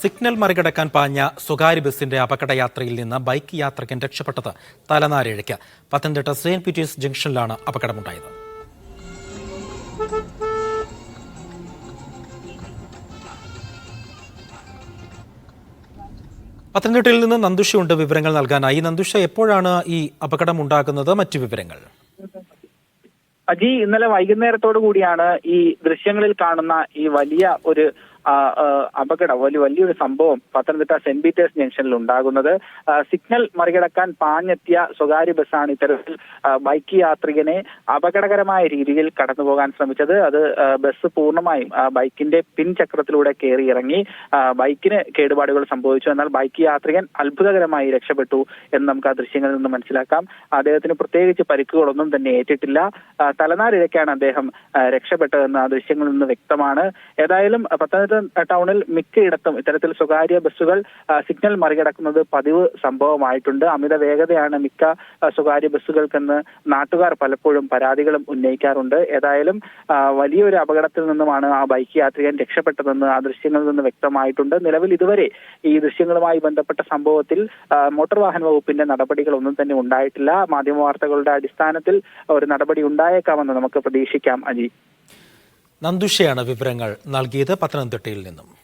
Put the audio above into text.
Signal മറികടക്കാൻ പാഞ്ഞ സ്വകാര്യ ബസിന്റെ അപകടയാത്രയിൽ നിന്ന് ബൈക്ക് യാത്രകൻ രക്ഷപ്പെട്ടത് തലനാരിഴയ്ക്ക്. പത്തനംതിട്ട സെയിന്റ് പീറ്റേഴ്സ് ജംഗ്ഷനിലാണ് അപകടമുണ്ടായത്. പത്തനംതിട്ടയിൽ നിന്ന് നന്ദുഷയുണ്ട് വിവരങ്ങൾ നൽകാനായി. നന്ദുഷ എപ്പോഴാണ് ഈ അപകടം ഉണ്ടാകുന്നത് മറ്റു വിവരങ്ങൾ. അജി ഇന്നലെ വൈകുന്നേരത്തോടു കൂടിയാണ് ഈ ദൃശ്യങ്ങളിൽ കാണുന്ന ഈ വലിയ ഒരു അപകടം വലിയ വലിയൊരു സംഭവം പത്തനംതിട്ട സെന്റ് പീറ്റേഴ്സ് ജംഗ്ഷനിൽ ഉണ്ടാകുന്നത്. സിഗ്നൽ മറികടക്കാൻ പാഞ്ഞെത്തിയ സ്വകാര്യ ബസ്സാണ് ഇത്തരത്തിൽ ബൈക്ക് യാത്രികനെ അപകടകരമായ രീതിയിൽ കടന്നു പോകാൻ ശ്രമിച്ചത്. അത് ബസ് പൂർണമായും ബൈക്കിന്റെ പിൻചക്രത്തിലൂടെ കയറി ഇറങ്ങി ബൈക്കിന് കേടുപാടുകൾ സംഭവിച്ചു. എന്നാൽ ബൈക്ക് യാത്രികൻ അത്ഭുതകരമായി രക്ഷപ്പെട്ടു എന്ന് നമുക്ക് ആ ദൃശ്യങ്ങളിൽ നിന്ന് മനസ്സിലാക്കാം. അദ്ദേഹത്തിന് പ്രത്യേകിച്ച് പരിക്കുകളൊന്നും തന്നെ ഏറ്റിട്ടില്ല. തലനാരിഴക്കാണ് അദ്ദേഹം രക്ഷപ്പെട്ടതെന്ന് ആ ദൃശ്യങ്ങളിൽ നിന്ന് വ്യക്തമാണ്. ഏതായാലും ആ, പത്തനംതിട്ട ടൗണിൽ മിക്കയിടത്തും ഇത്തരത്തിൽ സ്വകാര്യ ബസ്സുകൾ സിഗ്നൽ മറികടക്കുന്നത് പതിവ് സംഭവമായിട്ടുണ്ട്. അമിത വേഗതയാണ് മിക്ക സ്വകാര്യ ബസ്സുകൾക്കെന്ന് നാട്ടുകാർ പലപ്പോഴും പരാതികളും ഉന്നയിക്കാറുണ്ട്. ഏതായാലും വലിയൊരു അപകടത്തിൽ നിന്നുമാണ് ആ ബൈക്ക് യാത്രികൻ രക്ഷപ്പെട്ടതെന്ന് ആ ദൃശ്യങ്ങളിൽ നിന്ന് വ്യക്തമായിട്ടുണ്ട്. നിലവിൽ ഇതുവരെ ഈ ദൃശ്യങ്ങളുമായി ബന്ധപ്പെട്ട സംഭവത്തിൽ മോട്ടോർ വാഹന വകുപ്പിന്റെ നടപടികൾ ഒന്നും തന്നെ ഉണ്ടായിട്ടില്ല. മാധ്യമ വാർത്തകളുടെ അടിസ്ഥാനത്തിൽ ഒരു നടപടി ഉണ്ടായേക്കാമെന്ന് നമുക്ക് പ്രതീക്ഷിക്കാം അജി. നന്ദുഷയാണ് വിവരങ്ങൾ നൽകിയത് പത്തനംതിട്ടയിൽ നിന്നും.